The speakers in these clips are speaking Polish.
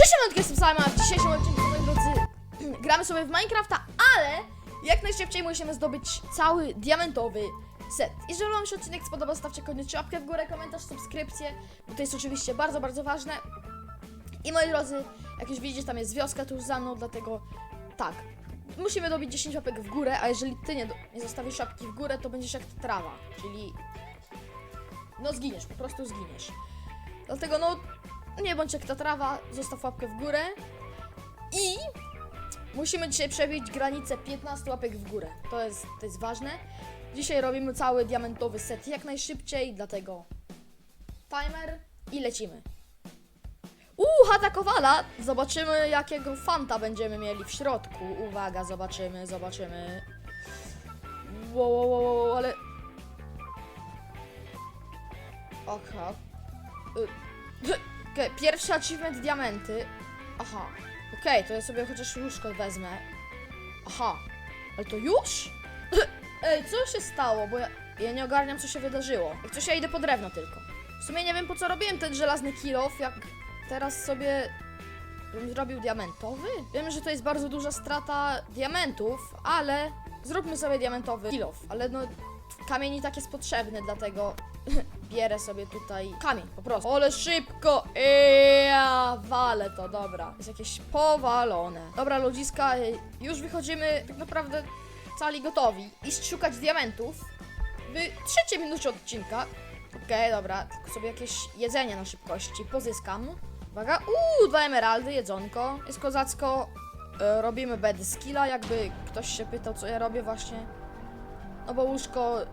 Cześć, siemanko, jestem Salma, w dzisiejszym odcinku, moi drodzy, gramy sobie w Minecrafta, ale jak najszybciej musimy zdobyć cały diamentowy set. Jeżeli wam się odcinek spodobał, stawcie koniecznie łapkę w górę, komentarz, subskrypcję, bo to jest oczywiście bardzo, bardzo ważne. I moi drodzy, jak już widzicie, tam jest wioska tuż za mną, dlatego tak, musimy dobić 10 łapek w górę, a jeżeli ty nie, nie zostawisz łapki w górę, to będziesz jak trawa, czyli no zginiesz, po prostu zginiesz. Dlatego no, nie bądź jak ta trawa, zostaw łapkę w górę i musimy dzisiaj przebić granicę 15 łapek w górę. To jest, to jest ważne. Dzisiaj robimy cały diamentowy set jak najszybciej, dlatego timer i lecimy. Uuu, chata Kowala! Zobaczymy jakiego fanta będziemy mieli w środku. Uwaga, zobaczymy, zobaczymy. Wow, wow, wow, wow, ale... Aha. Y, Okej, pierwszy achievement diamenty. Aha. Okej, to ja sobie chociaż łóżko wezmę. Aha. Ale to już? Ej, co się stało? Bo ja, ja nie ogarniam, co się wydarzyło. Jak coś ja idę po drewno tylko. W sumie nie wiem, po co robiłem ten żelazny kilof, jak teraz sobie bym zrobił diamentowy. Wiem, że to jest bardzo duża strata diamentów, ale zróbmy sobie diamentowy kilof. Ale no, kamień i tak jest potrzebny, dlatego bierę sobie tutaj kamień, po prostu. Ale szybko! Ja walę to, dobra. Jest jakieś powalone. Dobra, ludziska, już wychodzimy tak naprawdę cali gotowi. Iść szukać diamentów w trzeciej minucie odcinka. Okej, dobra, tylko sobie jakieś jedzenie na szybkości pozyskam. Uwaga, uuu, dwa emeraldy, jedzonko. Jest kozacko. E, robimy bed skilla, jakby ktoś się pytał, co ja robię właśnie. No bo łóżko e,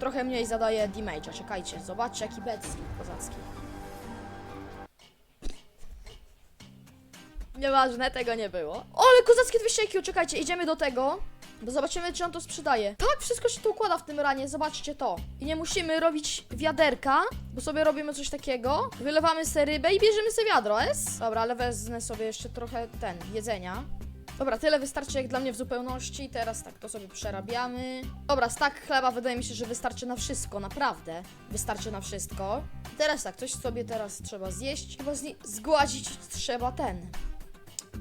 trochę mniej zadaje damage'a. Czekajcie, zobaczcie jaki bed skill kozacki. Nieważne, tego nie było. O, ale kozackie 200 IQ, czekajcie, idziemy do tego. Bo zobaczymy, czy on to sprzedaje. Tak, wszystko się tu układa w tym ranie, zobaczcie to. I nie musimy robić wiaderka, bo sobie robimy coś takiego. Wylewamy sobie rybę i bierzemy sobie wiadro, es? Dobra, ale wezmę sobie jeszcze trochę ten, jedzenia. Dobra, tyle wystarczy jak dla mnie w zupełności. Teraz tak to sobie przerabiamy. Dobra, stak chleba wydaje mi się, że wystarczy na wszystko, naprawdę. Wystarczy na wszystko. Teraz tak, coś sobie teraz trzeba zjeść. Chyba zgładzić trzeba ten.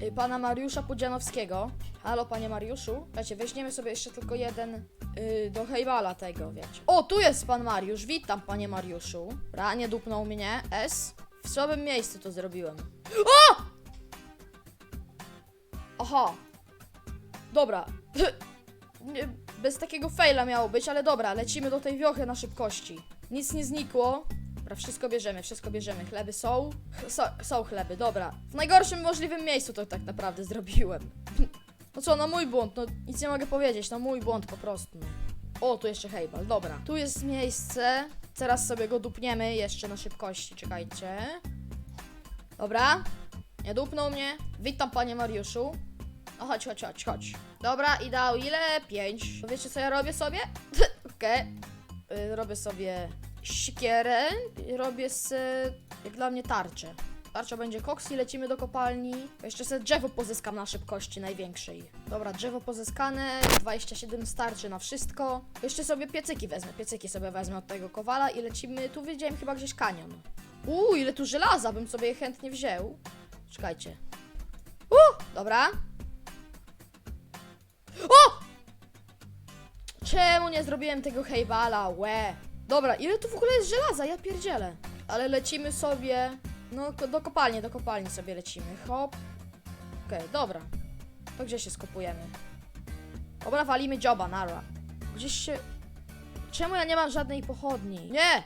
y, Pana Mariusza Pudzianowskiego. Halo, panie Mariuszu. Słuchajcie, weźmiemy sobie jeszcze tylko jeden y, do hejbala tego, wiecie. O, tu jest pan Mariusz. Witam, panie Mariuszu. Ra, nie dupnął mnie. S. W słabym miejscu to zrobiłem. O! Aha. Dobra. Bez takiego faila miało być, ale dobra, lecimy do tej wiochy na szybkości. Nic nie znikło. Dobra, wszystko bierzemy, wszystko bierzemy. Chleby są? So, są chleby, dobra. W najgorszym możliwym miejscu to tak naprawdę zrobiłem. No co, no mój błąd, no nic nie mogę powiedzieć, no mój błąd po prostu. O, tu jeszcze hejbal, dobra. Tu jest miejsce. Teraz sobie go dupniemy jeszcze na szybkości, czekajcie. Dobra. Nie dupnął mnie. Witam, panie Mariuszu. No chodź, chodź, chodź, chodź. Dobra, i dał ile? Pięć. To wiecie, co ja robię sobie? Okej. Y, Robię sobie sikierę robię sobie, jak dla mnie, tarczę. Tarcza będzie koks i lecimy do kopalni. Jeszcze sobie drzewo pozyskam na szybkości największej. Dobra, drzewo pozyskane, 27 starczy na wszystko. Jeszcze sobie piecyki wezmę, piecyki sobie wezmę od tego kowala i lecimy, tu widziałem chyba gdzieś kanion. Uuu, ile tu żelaza, bym sobie je chętnie wziął. Czekajcie. Uh, dobra. Czemu nie zrobiłem tego hejbala? Łe. Dobra, ile tu w ogóle jest żelaza? Ja pierdzielę. Ale lecimy sobie... No, do kopalni, do kopalni sobie lecimy. Hop. Okej, dobra. To gdzie się skopujemy? Dobra, walimy dzioba, nara. Gdzieś się... Czemu ja nie mam żadnej pochodni? Nie!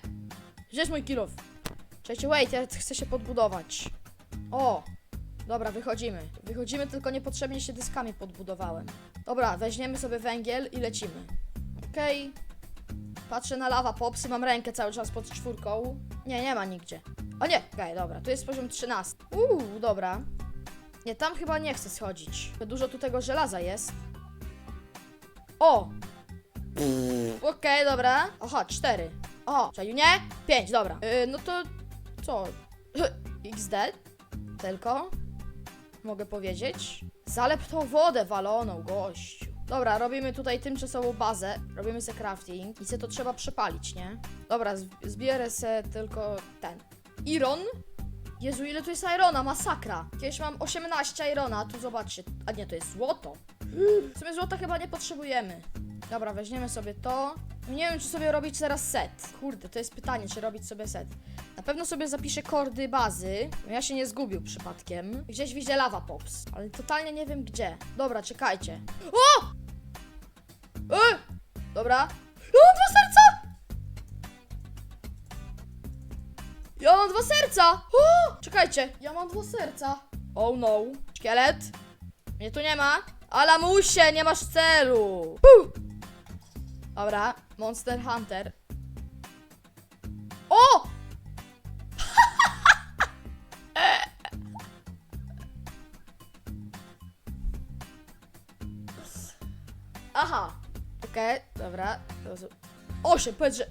Gdzie jest mój kilof? Czekajcie, wait, ja chcę się podbudować. O! Dobra, wychodzimy. Wychodzimy, tylko niepotrzebnie się dyskami podbudowałem. Dobra, weźmiemy sobie węgiel i lecimy. Okej. Patrzę na lawa popsy, mam rękę cały czas pod czwórką. Nie, nie ma nigdzie. O nie, okej, dobra, tu jest poziom 13. Uuu, dobra. Nie, tam chyba nie chcę schodzić. Dużo tu tego żelaza jest. O! Okej, dobra. Aha, 4. O, czaju nie? 5, dobra. Yy, no to co? XD? Tylko? Mogę powiedzieć? Zalep tą wodę waloną, gościu. Dobra, robimy tutaj tymczasową bazę. Robimy se crafting i se to trzeba przepalić, nie? Dobra, zbierę se tylko ten. Iron. Jezu, ile tu jest irona, masakra. Kiedyś mam 18 irona, a tu zobaczcie. A nie, to jest złoto. W sumie złota chyba nie potrzebujemy. Dobra, weźmiemy sobie to. Nie wiem, czy sobie robić teraz set. Kurde, to jest pytanie, czy robić sobie set. Na pewno sobie zapiszę kordy bazy. Ja się nie zgubił przypadkiem. Gdzieś widzę lava pops, ale totalnie nie wiem gdzie. Dobra, czekajcie. O! E! Dobra. Ja mam dwa serca! Ja mam dwa serca! O! Czekajcie, ja mam dwa serca. Oh no. Szkielet? Mnie tu nie ma. Alamusie, nie masz celu. Puh! Dobra, Monster Hunter. O! Aha. Okej, dobra. Osiem, powiedz, że...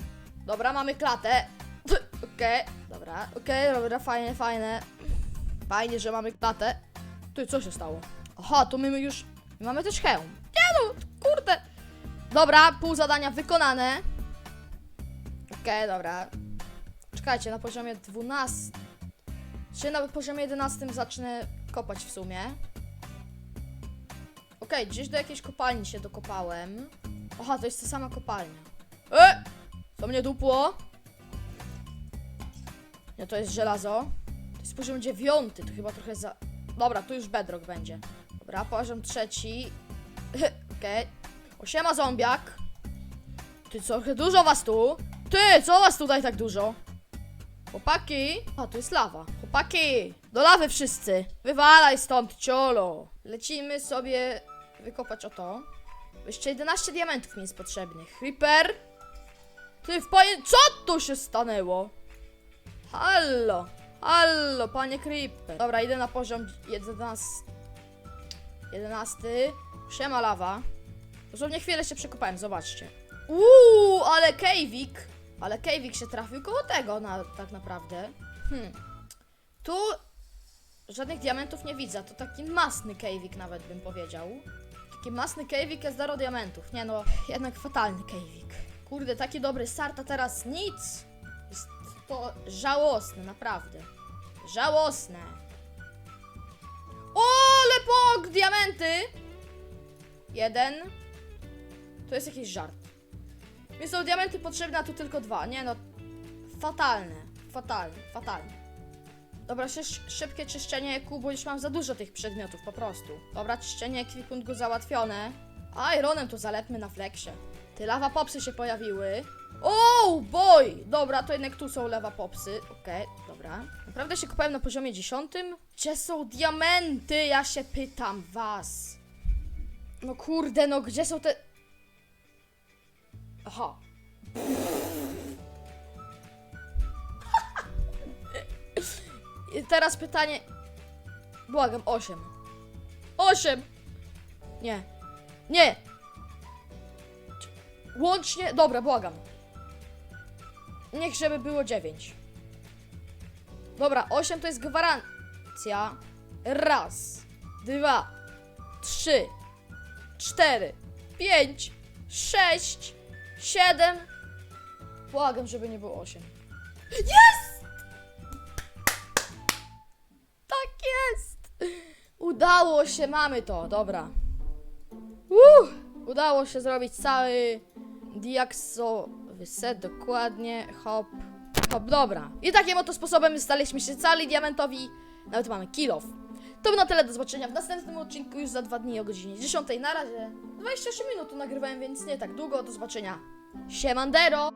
Dobra, mamy klatę. Okej, dobra, okej, dobra, fajnie, fajne. Fajnie, że mamy klatę. Ty, co się stało? Aha, to my już... Mamy też hełm. Nie no, kurde. Dobra, pół zadania wykonane. Okej, dobra. Czekajcie, na poziomie 12... Czy na poziomie 11 zacznę kopać w sumie? Okej, gdzieś do jakiejś kopalni się dokopałem. Aha, to jest ta sama kopalnia. E! Co mnie dupło? Nie, to jest żelazo. To jest poziom dziewiąty, to chyba trochę za... Dobra, tu już bedrock będzie. Dobra, poziom trzeci. Okej. Osiema zombiak. Ty, trochę dużo was tu. Ty, co was tutaj tak dużo? Chłopaki! A, tu jest lawa. Chłopaki! Do lawy wszyscy! Wywalaj stąd, ciolo! Lecimy sobie wykopać o to. Jeszcze 11 diamentów mi jest potrzebnych. Creeper! Ty, w panie... Co tu się stanęło? Hallo! Hallo, panie Creeper. Dobra, idę na poziom 11. 11. Siema lawa. Dosłownie chwilę się przekopałem, zobaczcie. Uuu, ale Kejwik. Ale Kejwik się trafił koło tego na, tak naprawdę. Hmm. Tu żadnych diamentów nie widzę. To taki masny Kejwik nawet bym powiedział. Taki masny Kejwik jest zero diamentów. Nie no, jednak fatalny Kejwik. Kurde, taki dobry start, a teraz nic. Jest to żałosne, naprawdę. Żałosne. O, lepok, diamenty! Jeden. To jest jakiś żart. Mi są diamenty potrzebne, a tu tylko dwa. Nie no, fatalne, fatalne, fatalne. Dobra, szy- szybkie czyszczenie EQ, bo już mam za dużo tych przedmiotów, po prostu. Dobra, czyszczenie ekwipunku załatwione. A, Ironem to zalepmy na flexie. Te lawa popsy się pojawiły. Oh boy! Dobra, to jednak tu są lawa popsy. Okej, dobra. Naprawdę się kupałem na poziomie 10? Gdzie są diamenty? Ja się pytam was. No kurde, no gdzie są te... Aha. I teraz pytanie. Błagam, 8. 8! Nie. Nie! Łącznie. Dobra, błagam. Niech żeby było 9. Dobra, 8 to jest gwarancja. Raz, dwa, trzy, cztery, pięć, sześć, siedem. Błagam, żeby nie było osiem. Jest! Udało się, mamy to, dobra. Uh, udało się zrobić cały diaksowy set, dokładnie, hop, hop, dobra. I takim oto sposobem staliśmy się cali diamentowi, nawet mamy kill off. To by na tyle, do zobaczenia w następnym odcinku już za dwa dni o godzinie 10. Na razie 28 minut nagrywałem, więc nie tak długo, do zobaczenia. Siemandero!